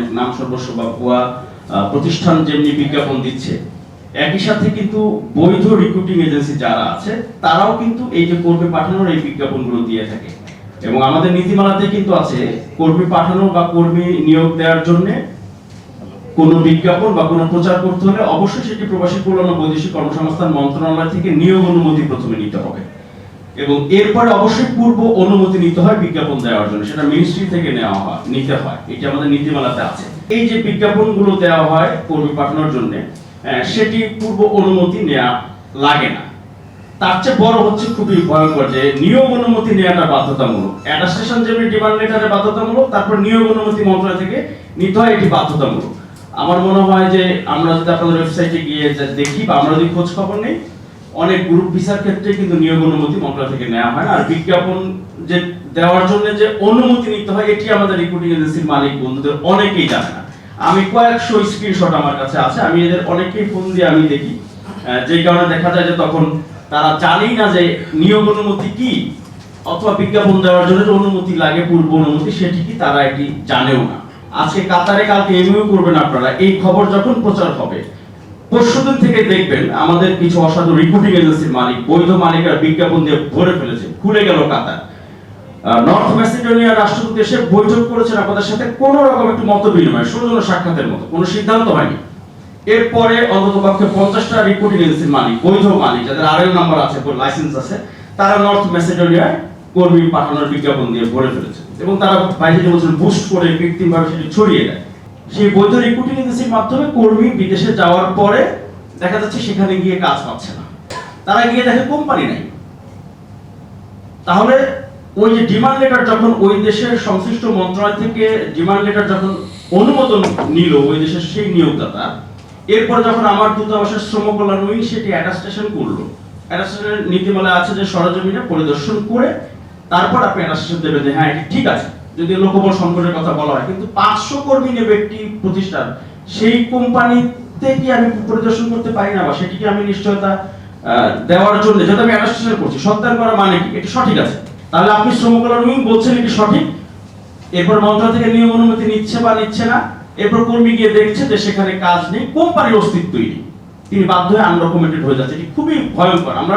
অনেক নাম সর্বস্ব বা ভুয়া প্রতিষ্ঠান যেমনি বিজ্ঞাপন দিচ্ছে, একই সাথে কিন্তু বৈধ রিক্রুটিং এজেন্সি যারা আছে, তারাও কিন্তু এই যে কর্মী পাঠানোর এই বিজ্ঞাপনগুলো দিয়ে থাকে। এবং আমাদের নীতিমালাতে কিন্তু আছে, কর্মী পাঠানো বা কর্মী নিয়োগ দেওয়ার জন্য কোনো বিজ্ঞাপন বা কোনো প্রচার করতে হলে অবশ্যই সেটি প্রবাসী কল্যাণ বৈদেশিক কর্মসংস্থান মন্ত্রণালয় থেকে নিয়োগ অনুমতি প্রথমে নিতে হবে। এবং এরপরে অবশ্যই পূর্ব অনুমতি নিতে হয় বিজ্ঞাপন দেওয়ার জন্য। সেটা মিনিস্ট্রি থেকে নেওয়া হয়, নিতে হয়। এটা আমাদের নীতিমালাতে আছে। এই যে বিজ্ঞাপনগুলো দেওয়া হয় কর্মী পাঠানোর জন্য সেটি পূর্ব অনুমতি নেওয়া লাগে না। তার চেয়ে বড় হচ্ছে খুবই ভয়ঙ্কর যে নিয়োগ অনুমতি নেওয়াটা বাধ্যতামূলক। অ্যাডাস্টেশন যেমনি ডিমান্ড লেটারে বাধ্যতামূলক, তারপর নিয়োগ অনুমতি মন্ত্রণালয় থেকে নিতে হয়, এটি বাধ্যতামূলক। আমার মনে হয় যে আমরা যদি আপনাদের ওয়েবসাইটে গিয়ে দেখি বা আমরা যদি খোঁজ খবর নেই অনেক গ্রুপ ভিসার ক্ষেত্রে কিন্তু নিয়োগ অনুমতি মন্ত্রণালয় থেকে নেওয়া হয় আর বিজ্ঞাপন যে দেওয়ার জন্য যে অনুমতি নিতে হয়, এটি আমাদের রিক্রুটিং এজেন্সির মালিক, বন্ধুদের অনেকেই জানে না। আমি কয়েকশো স্ক্রিনশট আমার কাছে আছে। আমি এদের অনেকেই ফোন দিয়ে আমি দেখি। যেই কারণে দেখা যায় যে তখন তারা জানেই না যে নিয়োগ অনুমতি কি, অথবা বিজ্ঞাপন দেওয়ার জন্য যে অনুমতি লাগে, পূর্ব অনুমতি, সেটি কি তারা এটি জানেও না। আজকে কাতারে কালকে এমইউ করবেন আপনারা। এই খবর যখন প্রচার হবে পরশুদিন থেকে দেখবেন আমাদের কিছু অসাধু রিক্রুটিং এজেন্সির মালিক, বৈধ মালিকরা বিজ্ঞাপন দিয়ে ভরে ফেলেছে, খুলে গেল কাতার। নর্থ ম্যাসিডোনিয়ার রাষ্ট্রদূত এসে বৈঠক করেছেন আপনাদের সাথে, কোন রকম একটু মত বিনিময় সৌজন্য সাক্ষাতের মতো, কোনো সিদ্ধান্ত হয়নি। এরপরে অন্তত পক্ষে পঞ্চাশটা রিক্রুটিং এজেন্সির মালিক, বৈধ মালিক, যাদের আরএল নাম্বার আছে লাইসেন্স আছে, তারা নর্থ ম্যাসিডোনিয়ায় কর্মী পাঠানোর বিজ্ঞাপন দিয়ে ভরে ফেলেছে। এবং তারা বাইরে বলছেন বুস্ট করে কৃত্রিমভাবে সেটি ছড়িয়ে দেয়। সেই বৈধ রিক্রুটিং এজেন্সির মাধ্যমে কর্মী বিদেশে যাওয়ার পরে দেখা যাচ্ছে সেখানে গিয়ে কাজ পাচ্ছে না। তারা গিয়ে দেখে কোম্পানি নাই। তাহলে ওই যে ডিমান্ড লেটার যখন ওই দেশের সংশ্লিষ্ট মন্ত্রণালয় থেকে ডিমান্ড লেটার যখন অনুমোদন নিল, ওই দেশের সেই নিয়োগদাতা, এরপর যখন আমার দূতাবাসের শ্রম কল্যাণ উইং সেটি অ্যাটাস্টেশন করল। অ্যাটাস্টেশনের নীতিমালা আছে যে সরজমিনে পরিদর্শন করে তারপর আপনি অ্যাটাস্টেশন দেবেন যে হ্যাঁ এটি ঠিক আছে। যদি লোকবল সংকটের কথা বলা হয়, কিন্তু পাঁচশো কর্মী নেবে একটি প্রতিষ্ঠান, সেই কোম্পানিতে কি আমি পরিদর্শন করতে পারি না বা সেটিকে আমি নিশ্চয়তা দেওয়ার জন্য যেটা আমি অ্যাটাস্টেশন করছি সত্যায়ন করা মানে কি? এটি সঠিক আছে। তাহলে আপনি শ্রম কল্যাণ বলছেন এটি সঠিক। এরপর মন্ত্রণালয় থেকে নিয়ম অনুমতি নিচ্ছে বা নিচ্ছে না। এরপর কর্মী গিয়ে দেখছে যে সেখানে কাজ নেই, কোম্পানির অস্তিত্বই নেই। তিনি বাধ্য হয়ে আনডকুমেন্টেড হয়ে যাচ্ছে। এটি খুবই ভয়ঙ্কর। আমরা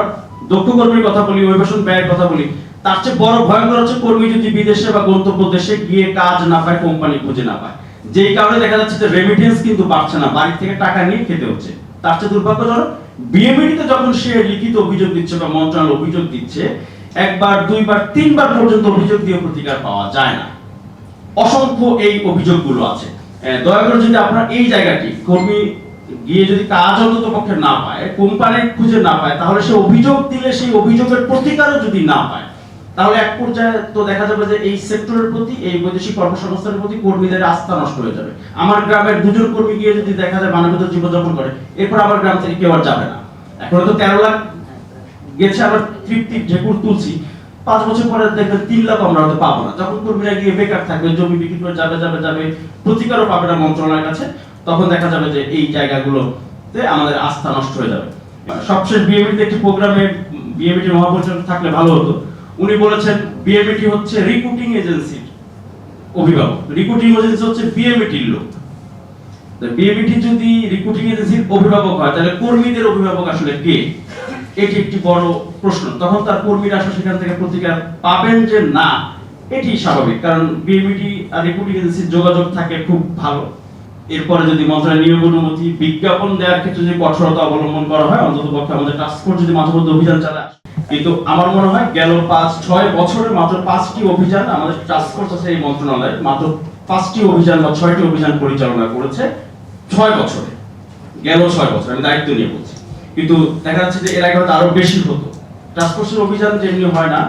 দক্ষ কর্মীর কথা বলি, অভিবাসন ব্যয়ের কথা বলি, তার চেয়ে বড় ভয়ঙ্কর হচ্ছে কর্মী যদি বিদেশে বা গন্তব্য দেশে গিয়ে কাজ না পায় কোম্পানি খুঁজে না পায়। যেই কারণে দেখা যাচ্ছে যে রেমিটেন্স কিন্তু পাচ্ছে না বাড়ি থেকে টাকা নিয়ে খেতে হচ্ছে। তার চেয়ে দুর্ভাগ্যজনক বিএমইডিতে যখন সে লিখিত অভিযোগ দিচ্ছে বা মন্ত্রণালয় অভিযোগ দিচ্ছে, একবার, দুইবার, তিনবার পর্যন্ত অভিযোগ দিয়ে প্রতিকার পাওয়া যায় না। অসংখ্য এই অভিযোগগুলো আছে। দয়া করে যদি আপনার এই জায়গাটি, কর্মী গিয়ে যদি কাজ অন্তত পক্ষে না পায়, কোম্পানি খুঁজে না পায়, তাহলে সে অভিযোগ দিলে সেই অভিযোগের প্রতিকারও যদি না পায়, তাহলে এক পর্যায়ে তো দেখা যাবে যে এই সেক্টরের প্রতি, এই বৈদেশিক কর্মসংস্থানের প্রতি কর্মীদের আস্থা নষ্ট হয়ে যাবে। আমার গ্রামের দুজন কর্মী গিয়ে যদি দেখা যায় মানবিত জীবনযাপন করে, এরপর আমার গ্রাম থেকে কেউ আর যাবে না। এখন তো তেরো লাখ গেছে, আবার তৃপ্তি ঢেকুর তুলছি। পাঁচ বছর পরে দেখবেন তিন লাখ আমরা হয়তো পাবো না। যখন কর্মীরা গিয়ে বেকার থাকবে, জমি বিক্রি করে যাবে যাবে যাবে, প্রতিকারও পাবে না মন্ত্রণালয়ের কাছে। তখন দেখা যাবে যে এই জায়গাগুলোতে আমাদের আস্থা নষ্ট হয়ে যাবে। সবশেষ বিএমইতে একটি প্রোগ্রামে বিএমইটি মহাপরিচালক থাকলে ভালো হতো। উনি বলেছেন বিএমইটি হচ্ছে রিক্রুটিং এজেন্সির অভিভাবক। রিক্রুটিং এজেন্সি হচ্ছে বিএমইটির লোক। বিএমইটি যদি রিক্রুটিং এজেন্সির অভিভাবক হয়, তাহলে কর্মীদের অভিভাবক আসলে কে? এটি একটি বড় প্রশ্ন। তখন তার কর্মীরা আসলে সেখান থেকে প্রতিকার পাবেন যে না, এটি স্বাভাবিক। কারণ বিএমইটি আর রিক্রুটিং এজেন্সির যোগাযোগ থাকে খুব ভালো। এরপরে যদি মন্ত্রণালয় নিয়োগ অনুমতি বিজ্ঞাপন দেওয়ার ক্ষেত্রে যদি কঠোরতা অবলম্বন করা হয়, অন্তত পক্ষে আমাদের টাস্ক ফোর্স যদি মাঝপথে অভিযান চালায়। কিন্তু আমার মনে হয় গেল পাঁচ, ছয় বছরে মাত্র পাঁচটি অভিযান আমাদের টাস্ক ফোর্স আছে এই মন্ত্রণালয় মাত্র পাঁচটি অভিযান বা ছয়টি অভিযান পরিচালনা করেছে ছয় বছরে। গেল ছয় বছর, আমি দায়িত্ব নিয়ে বলছি। কিন্তু দেখা যাচ্ছে যে এর আগে হয়তো আরও বেশি হতো। টাস্ক ফোর্সের অভিযান যেমনি হয় না।